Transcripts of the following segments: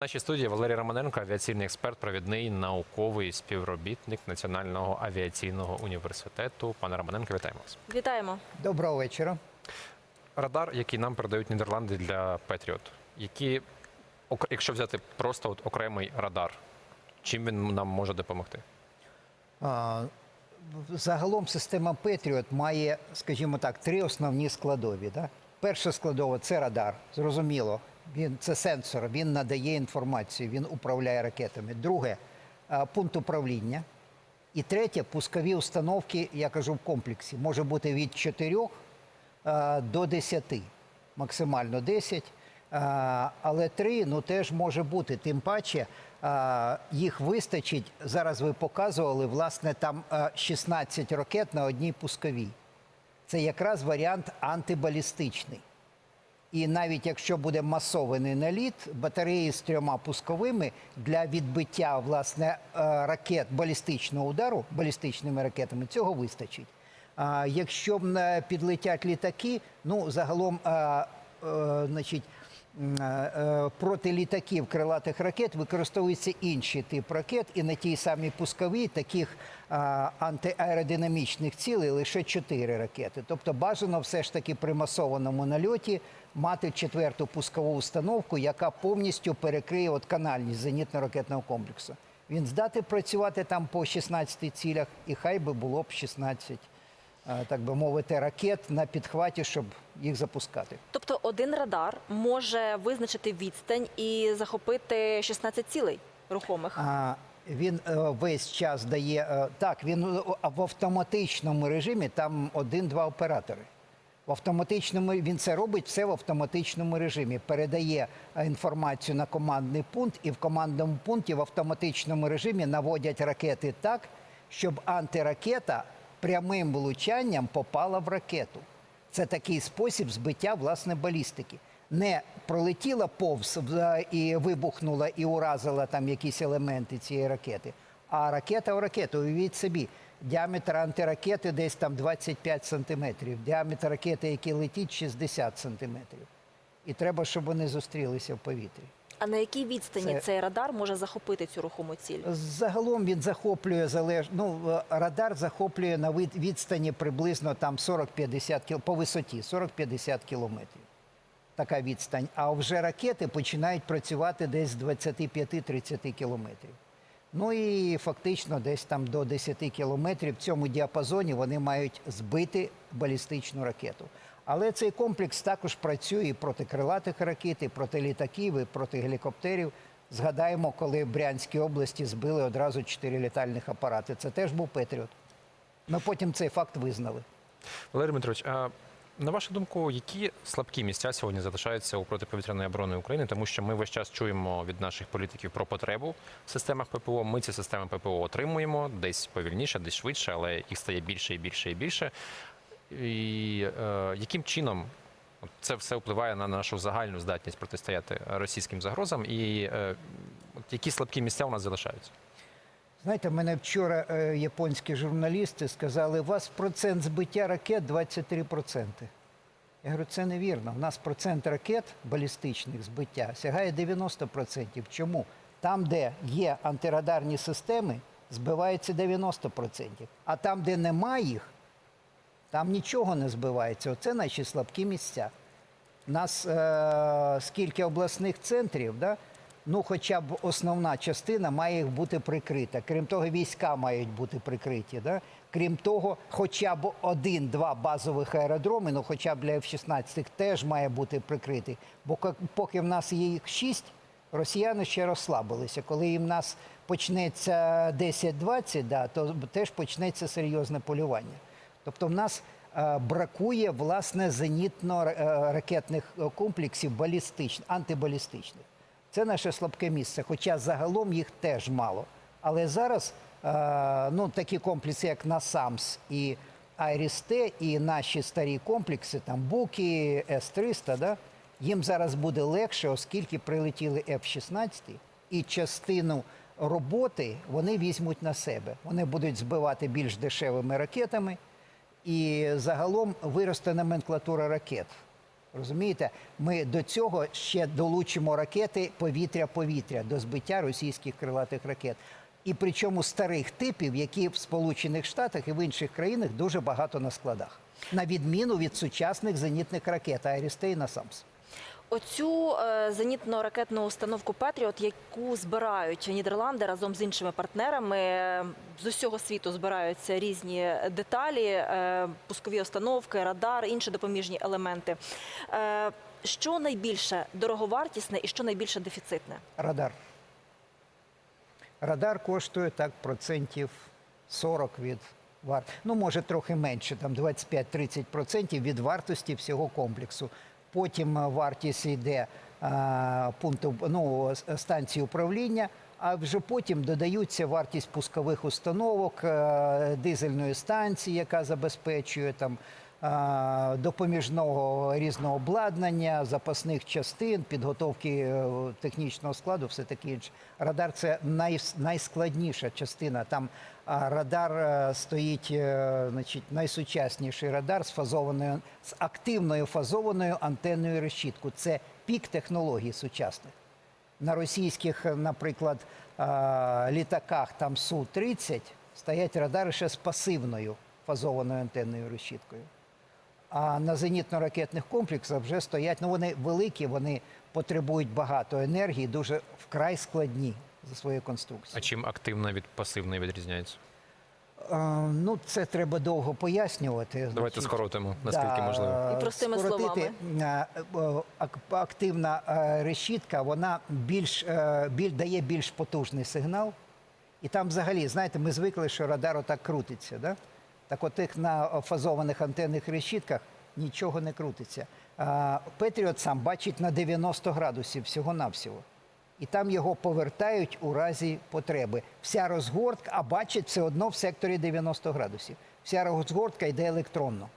В нашій студії Валерій Романенко, авіаційний експерт, провідний науковий співробітник Національного авіаційного університету. Пане Романенко, вітаємо вас. Вітаємо. Доброго вечора. Радар, який нам передають Нідерланди для Петріот, які, якщо взяти просто от окремий радар, чим він нам може допомогти? А, Загалом система Patriot має, скажімо так, три основні складові. Да? Перша складова це радар. Зрозуміло. Він це сенсор, він надає інформацію, він управляє ракетами. Друге пункт управління. І третє пускові установки, я кажу, в комплексі. Може бути від 4 до 10, максимально 10. Але 3 ну, теж може бути. Тим паче їх вистачить. Зараз ви показували, власне, там 16 ракет на одній пусковій. Це якраз варіант антибалістичний. І навіть якщо буде масований наліт, батареї з трьома пусковими для відбиття власне е, ракет балістичного удару балістичними ракетами цього вистачить. А якщо не підлетять літаки, ну загалом, а, а, значить. Е, е, Проти літаків крилатих ракет використовується інший тип ракет, і на тій самій пусковій таких антиаеродинамічних цілей лише 4 ракети. Тобто бажано все ж таки при масованому нальоті мати четверту пускову установку, яка повністю перекриє от канальність зенітно-ракетного комплексу. Він здатний працювати там по 16 цілях, і хай би було б 16, а, так би мовити, ракет на підхваті, щоб їх запускати. Тобто один радар може визначити відстань і захопити 16 цілей рухомих. А, він е, весь час дає е, так. Він е, в автоматичному режимі там один-два оператори. В автоматичному він це робить все в автоматичному режимі. Передає е, інформацію на командний пункт, і в командному пункті в автоматичному режимі наводять ракети так, щоб антиракета прямим влучанням попала в ракету. Це такий спосіб збиття власне балістики. Не пролетіла повз і вибухнула і уразила там якісь елементи цієї ракети, а ракета в ракету. Уявіть собі, діаметр антиракети десь там 25 сантиметрів, діаметр ракети, який летить, 60 сантиметрів. І треба, щоб вони зустрілися в повітрі. А на якій відстані Це- цей радар може захопити цю рухому ціль? Загалом він захоплює залеж... ну, е, радар захоплює на відстані приблизно там 40-50 кіл... по висоті 40-50 кілометрів. Така відстань. А вже ракети починають працювати десь з 25-30 кілометрів. Ну і фактично десь там до 10 кілометрів в цьому діапазоні вони мають збити балістичну ракету. Але цей комплекс також працює і проти крилатих ракет, і проти літаків, і проти гелікоптерів. Згадаємо, коли в Брянській області збили одразу чотири літальних апарати. Це теж був Петріот. Ми потім цей факт визнали. Валерій Дмитрович, а на вашу думку, які слабкі місця сьогодні залишаються у протиповітряної оборони України? Тому що ми весь час чуємо від наших політиків про потребу в системах ППО. Ми ці системи ППО отримуємо десь повільніше, десь швидше, але їх стає більше і більше і більше. І е, яким чином це все впливає на нашу загальну здатність протистояти російським загрозам? І е, от які слабкі місця у нас залишаються? Знаєте, мене вчора е, японські журналісти сказали, у вас процент збиття ракет 23%. Я говорю, це невірно. У нас процент ракет балістичних збиття сягає 90%. Чому? Там, де є антирадарні системи, збивається 90%. А там, де немає їх, там нічого не збивається. Оце наші слабкі місця. У нас е, скільки обласних центрів, да? ну хоча б основна частина має їх бути прикрита. Крім того, війська мають бути прикриті. Да? Крім того, хоча б один-два базових аеродроми, ну хоча б для F-16 теж має бути прикритий. Бо поки в нас є їх шість, росіяни ще розслабилися. Коли їм нас почнеться 10-20, да, то теж почнеться серйозне полювання. Тобто в нас е, бракує власне зенітно-ракетних е, комплексів балістичних, антибалістичних. Це наше слабке місце, хоча загалом їх теж мало. Але зараз е, ну, такі комплекси, як НАСАМС і Айріс-Т, і наші старі комплекси, там Буки, С-300, да, їм зараз буде легше, оскільки прилетіли F-16, і частину роботи вони візьмуть на себе. Вони будуть збивати більш дешевими ракетами, і загалом виросте номенклатура ракет. Розумієте, ми до цього ще долучимо ракети повітря-повітря до збиття російських крилатих ракет. І причому старих типів, які в Сполучених Штатах і в інших країнах дуже багато на складах, на відміну від сучасних зенітних ракет Айрістей на Насамс. Оцю е, зенітно-ракетну установку Петріот, яку збирають Нідерланди разом з іншими партнерами, е, з усього світу збираються різні деталі, е, пускові установки, радар, інші допоміжні елементи. Що найбільше дороговартісне і що найбільше дефіцитне? Радар. Радар коштує так процентів 40 від варт. Ну, може, трохи менше, там 25-30% від вартості всього комплексу. Потім е, вартість йде е, пункту, ну, станції управління, а вже потім додаються вартість пускових установок, е, дизельної станції, яка забезпечує там допоміжного різного обладнання, запасних частин, підготовки е, технічного складу, все таке інше. Радар це най, найскладніша частина. Там радар е, стоїть, е, значить, найсучасніший радар з фазованою з активною фазованою антенною решіткою. Це пік технологій сучасних. На російських, е, наприклад, літаках там Су-30 стоять радари ще з пасивною фазованою антенною решіткою. А на зенітно-ракетних комплексах вже стоять, ну вони великі, вони потребують багато енергії, дуже вкрай складні за своєю А чим активна від пасивної відрізняється? Ну, це треба довго пояснювати. Давайте Значить, скоротимо, наскільки да, можливо. І простими скоротити, а, е, Активна е, решітка, вона більш, е, біль, дає більш потужний сигнал. І там взагалі, знаєте, ми звикли, що радар отак крутиться. Да? Так от тих на фазованих антенних решітках нічого не крутиться. Петріот сам бачить на 90 градусів всього-навсього. І там його повертають у разі потреби. Вся розгортка, а бачить все одно в секторі 90 градусів. Вся розгортка йде електронно.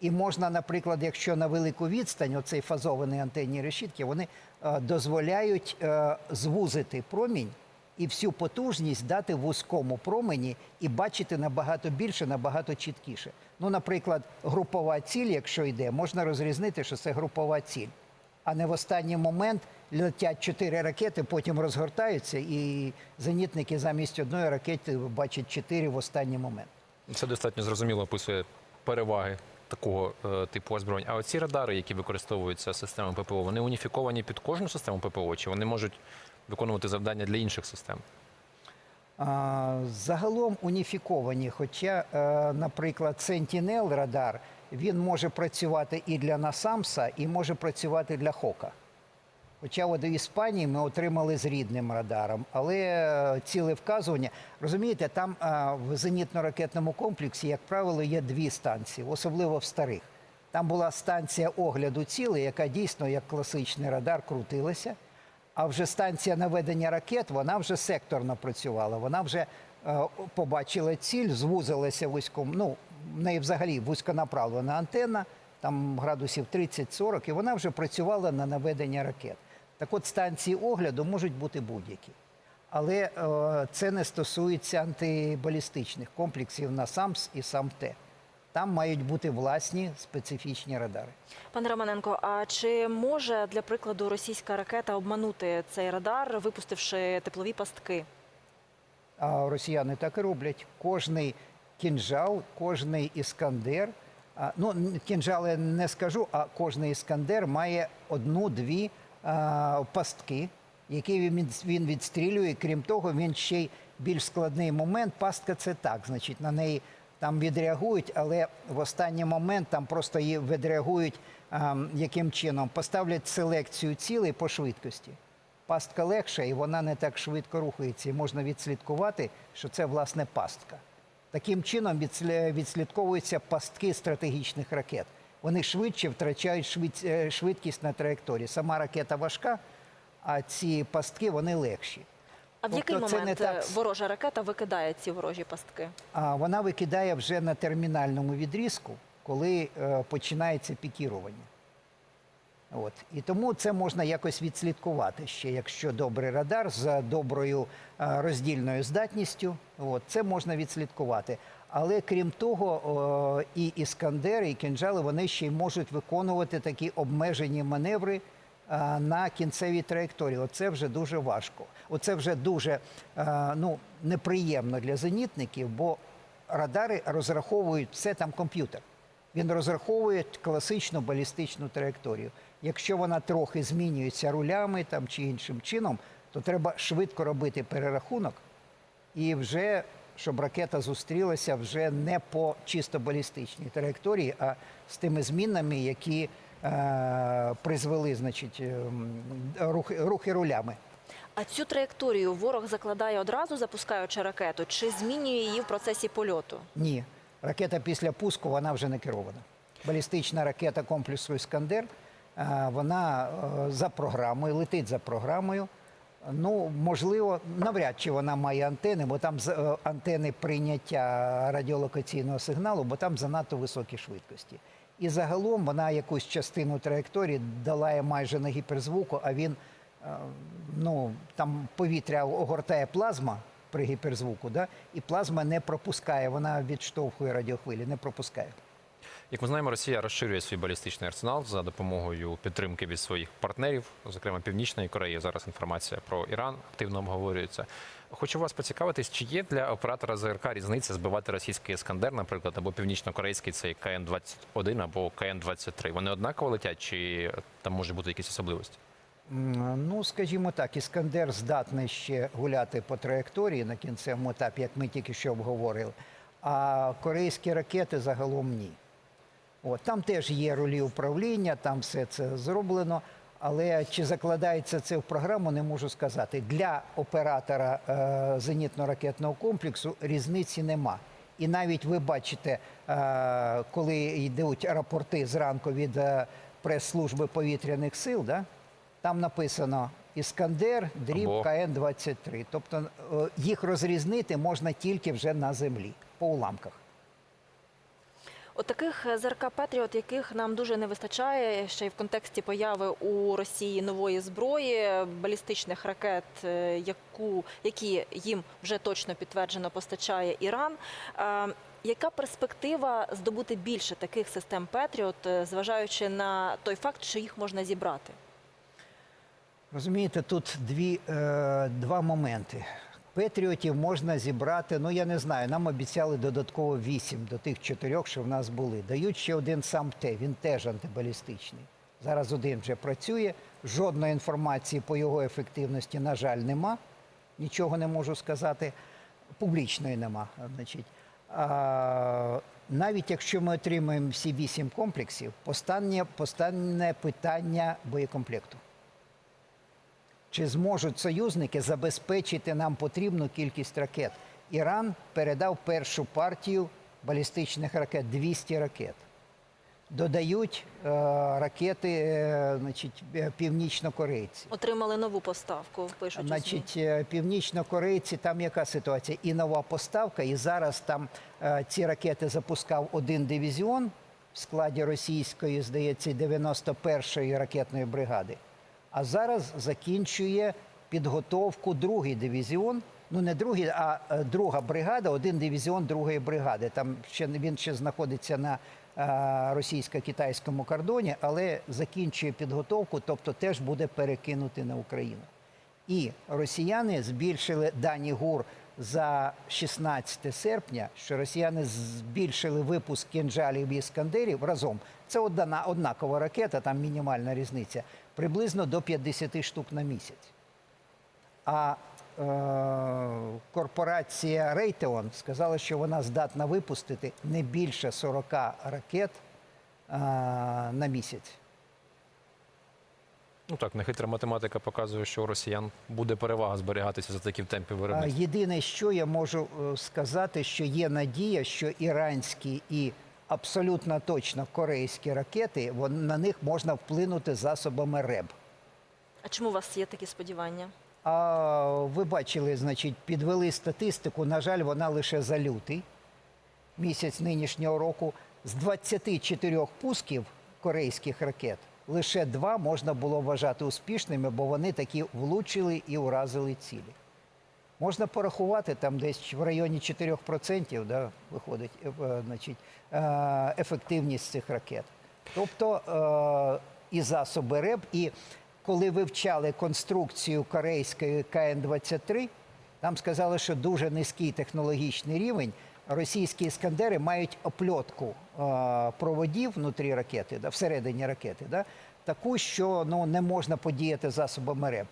І можна, наприклад, якщо на велику відстань, оцей фазований антенні решітки, вони е, дозволяють е, звузити промінь і всю потужність дати вузькому промені і бачити набагато більше, набагато чіткіше. Ну, наприклад, групова ціль, якщо йде, можна розрізнити, що це групова ціль. А не в останній момент летять чотири ракети, потім розгортаються, і зенітники замість одної ракети бачать чотири в останній момент. Це достатньо зрозуміло описує переваги такого е, типу озброєнь. А оці радари, які використовуються системами ППО, вони уніфіковані під кожну систему ППО, чи вони можуть виконувати завдання для інших систем? Загалом уніфіковані. Хоча, е, наприклад, Sentinel радар він може працювати і для Насамса, і може працювати для Хока. Хоча от в Іспанії ми отримали з рідним радаром, але е, ціле вказування, розумієте, там е, в зенітно-ракетному комплексі, як правило, є дві станції, особливо в старих. Там була станція огляду цілей, яка дійсно як класичний радар крутилася. А вже станція наведення ракет, вона вже секторно працювала. Вона вже е, побачила ціль, звузилася вузьком. Ну, в неї взагалі вузьконаправлена антенна, там градусів 30-40, і вона вже працювала на наведення ракет. Так от станції огляду можуть бути будь-які. Але е, це не стосується антибалістичних комплексів на САМС і САМТ. Там мають бути власні специфічні радари. Пане Романенко, а чи може для прикладу російська ракета обманути цей радар, випустивши теплові пастки? А росіяни так і роблять. Кожний кінжал, кожний іскандер. Ну, кінжали не скажу, а кожний іскандер має одну-дві пастки, які він, він відстрілює. Крім того, він ще й більш складний момент. Пастка це так, значить, на неї там відреагують, але в останній момент там просто її відреагують а, яким чином? Поставлять селекцію цілей по швидкості. Пастка легша і вона не так швидко рухається. І можна відслідкувати, що це власне пастка. Таким чином відслідковуються пастки стратегічних ракет. Вони швидше втрачають е, швидкість на траєкторії. Сама ракета важка, а ці пастки вони легші. А в Тобто який момент так е, ворожа ракета викидає ці ворожі пастки? А вона викидає вже на термінальному відрізку, коли е, починається пікірування. От. І тому це можна якось відслідкувати ще, якщо добрий радар з доброю е, роздільною здатністю. От, це можна відслідкувати. Але крім того, о, і іскандери, і кінжали вони ще й можуть виконувати такі обмежені маневри е, на кінцевій траєкторії. Оце вже дуже важко. Оце вже дуже е, ну, неприємно для зенітників, бо радари розраховують все там комп'ютер. Він розраховує класичну балістичну траєкторію. Якщо вона трохи змінюється рулями там чи іншим чином, то треба швидко робити перерахунок і вже щоб ракета зустрілася вже не по чисто балістичній траєкторії, а з тими змінами, які е, призвели, значить, ем, рухи, рухи рулями. А цю траєкторію ворог закладає одразу, запускаючи ракету, чи змінює її в процесі польоту? Ні, ракета після пуску вона вже не керована. Балістична ракета комплексу Іскандер, е, вона е, за програмою, летить за програмою. Ну, можливо, навряд чи вона має антени, бо там е, антени прийняття радіолокаційного сигналу, бо там занадто високі швидкості. І загалом вона якусь частину траєкторії долає майже на гіперзвуку, а він е, ну, там повітря огортає плазма при гіперзвуку, да? і плазма не пропускає, вона відштовхує радіохвилі, не пропускає. Як ми знаємо, Росія розширює свій балістичний арсенал за допомогою підтримки від своїх партнерів, зокрема Північної Кореї. Зараз інформація про Іран активно обговорюється. Хочу вас поцікавитись, чи є для оператора ЗРК різниця збивати російський іскандер, наприклад, або північно-корейський цей КН-21 або КН-23? Вони однаково летять, чи там може бути якісь особливості? Ну, скажімо так, Іскандер здатний ще гуляти по траєкторії на кінцевому етапі, як ми тільки що обговорили. А корейські ракети загалом ні. От, там теж є ролі управління, там все це зроблено. Але чи закладається це в програму, не можу сказати. Для оператора е, зенітно-ракетного комплексу різниці нема. І навіть ви бачите, е, коли йдуть рапорти зранку від е, прес-служби повітряних сил, да? там написано Іскандер, дріб Або- КН-23. Тобто е, їх розрізнити можна тільки вже на землі, по уламках. От таких е, ЗРК Петріот, яких нам дуже не вистачає ще й в контексті появи у Росії нової зброї, балістичних ракет, е, яку які їм вже точно підтверджено постачає Іран. Е, Яка перспектива здобути більше таких систем Петріот, зважаючи на той факт, що їх можна зібрати? Розумієте, тут дві, два моменти. Петріотів можна зібрати, ну я не знаю, нам обіцяли додатково вісім до тих чотирьох, що в нас були. Дають ще один сам Т, він теж антибалістичний. Зараз один вже працює. Жодної інформації по його ефективності, на жаль, нема. Нічого не можу сказати. Публічної нема. Значить. А, навіть якщо ми отримаємо всі вісім комплексів, постане, постане питання боєкомплекту. Чи зможуть союзники забезпечити нам потрібну кількість ракет? Іран передав першу партію балістичних ракет 200 ракет. Додають е, ракети е, значить, е, північнокорейці. Отримали нову поставку, пишуть. Значить, е, північнокорейці, там яка ситуація? І нова поставка, і зараз там е, ці ракети запускав один дивізіон в складі російської, здається, 91-ї ракетної бригади. А зараз закінчує підготовку другий дивізіон. Ну, не другий, а е, друга бригада, один дивізіон другої бригади. Там ще він ще знаходиться на е, російсько-китайському кордоні, але закінчує підготовку, тобто теж буде перекинути на Україну. І росіяни збільшили дані ГУР за 16 серпня, що росіяни збільшили випуск кінжалів і іскандерів разом. Це одна однакова ракета, там мінімальна різниця, приблизно до 50 штук на місяць. А е, корпорація Raytheon сказала, що вона здатна випустити не більше 40 ракет е, на місяць. Ну так, нехитра математика показує, що у росіян буде перевага зберігатися за такі темпи виробництва. Єдине, що я можу е, сказати, що є надія, що іранські і абсолютно точно корейські ракети, на них можна вплинути засобами РЕБ. А чому у вас є такі сподівання? А ви бачили, значить, підвели статистику. На жаль, вона лише за лютий місяць нинішнього року. З 24 пусків корейських ракет лише два можна було вважати успішними, бо вони таки влучили і уразили цілі. Можна порахувати там десь в районі 4% да, виходить е, е, значить, е, ефективність цих ракет. Тобто і засоби РЕБ, і коли вивчали конструкцію корейської КН-23, там сказали, що дуже низький технологічний рівень. Російські іскандери мають опльотку проводів внутрі ракети, да, всередині ракети, да, таку, що ну, не можна подіяти засобами РЕБ.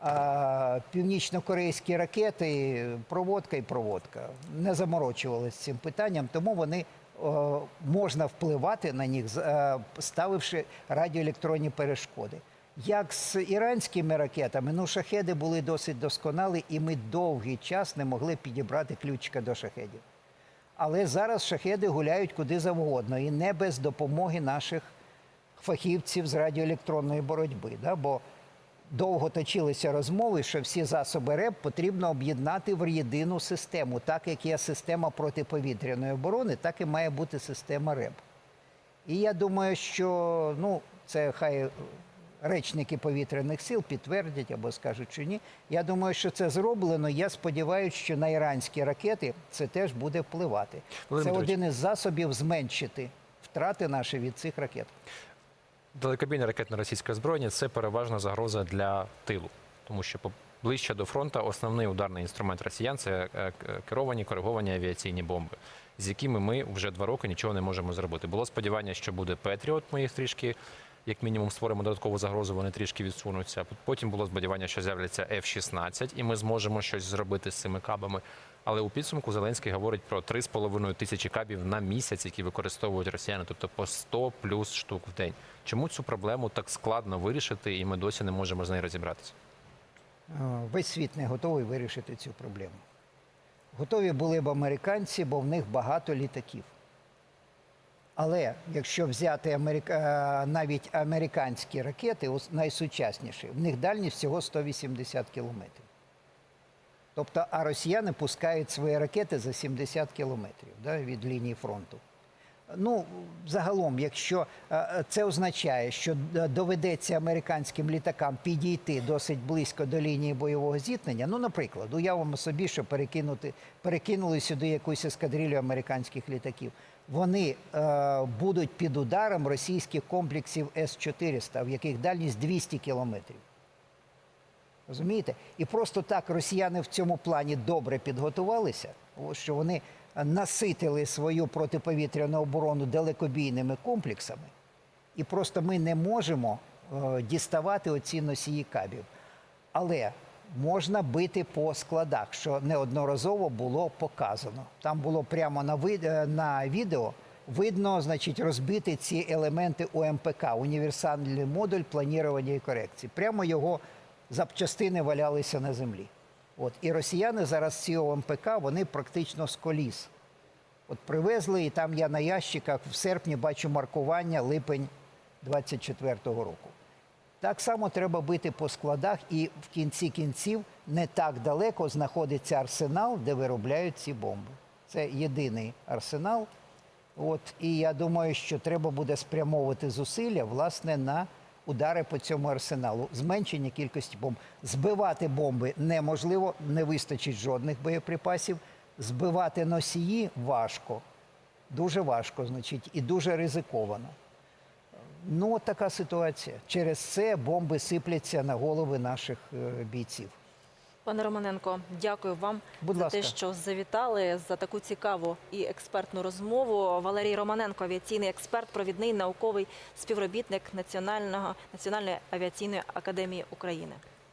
А північно-корейські ракети проводка і проводка не заморочувалися цим питанням, тому вони е, можна впливати на них, е, ставивши радіоелектронні перешкоди. Як з іранськими ракетами, ну шахеди були досить досконалі, і ми довгий час не могли підібрати ключика до шахедів. Але зараз шахеди гуляють куди завгодно, і не без допомоги наших фахівців з радіоелектронної боротьби. Да? Бо довго точилися розмови, що всі засоби РЕБ потрібно об'єднати в єдину систему. Так як є система протиповітряної оборони, так і має бути система РЕБ. І я думаю, що ну, це хай речники повітряних сил підтвердять або скажуть, що ні. Я думаю, що це зроблено. Я сподіваюся, що на іранські ракети це теж буде впливати. Володимир це Дмитрович. один із засобів зменшити втрати наші від цих ракет. Далекобійне ракетне російське озброєння це переважна загроза для тилу, тому що ближче до фронту основний ударний інструмент росіян це е, керовані кориговані авіаційні бомби, з якими ми вже два роки нічого не можемо зробити. Було сподівання, що буде Петріот. Ми їх трішки, як мінімум, створимо додаткову загрозу. Вони трішки відсунуться. Потім було сподівання, що з'являться F-16, і ми зможемо щось зробити з цими кабами. Але у підсумку Зеленський говорить про 3,5 тисячі кабів на місяць, які використовують росіяни, тобто по 100 плюс штук в день. Чому цю проблему так складно вирішити, і ми досі не можемо з нею розібратися? Весь світ не готовий вирішити цю проблему. Готові були б американці, бо в них багато літаків. Але якщо взяти америка... е, навіть американські ракети, найсучасніші, в них дальність всього 180 кілометрів. Тобто, а росіяни пускають свої ракети за 70 кілометрів да, від лінії фронту. Ну, загалом, якщо е, е, це означає, що доведеться американським літакам підійти досить близько до лінії бойового зіткнення, ну, наприклад, уявимо собі, що перекинути, перекинули сюди якусь ескадрилю американських літаків. Вони е, будуть під ударом російських комплексів С-400, в яких дальність 200 кілометрів. Розумієте? І просто так росіяни в цьому плані добре підготувалися, що вони наситили свою протиповітряну оборону далекобійними комплексами, і просто ми не можемо е, діставати оці носії кабів. Але можна бити по складах, що неодноразово було показано. Там було прямо на, ви- е, на відео. Видно, значить, розбити ці елементи УМПК, універсальний модуль планування і корекції. Прямо його запчастини валялися на землі. От. І росіяни зараз ці ОМПК вони практично з коліс. От привезли, і там я на ящиках в серпні бачу маркування липень 24-го року. Так само треба бити по складах, і в кінці кінців не так далеко знаходиться арсенал, де виробляють ці бомби. Це єдиний арсенал. От, і я думаю, що треба буде спрямовувати зусилля власне на удари по цьому арсеналу, зменшення кількості бомб. Збивати бомби неможливо, не вистачить жодних боєприпасів. Збивати носії важко, дуже важко, значить, і дуже ризиковано. Ну, от така ситуація. Через це бомби сипляться на голови наших е, бійців. Пане Романенко, дякую вам Будь за ласка. те, що завітали за таку цікаву і експертну розмову. Валерій Романенко, авіаційний експерт, провідний науковий співробітник Національного національної авіаційної академії України.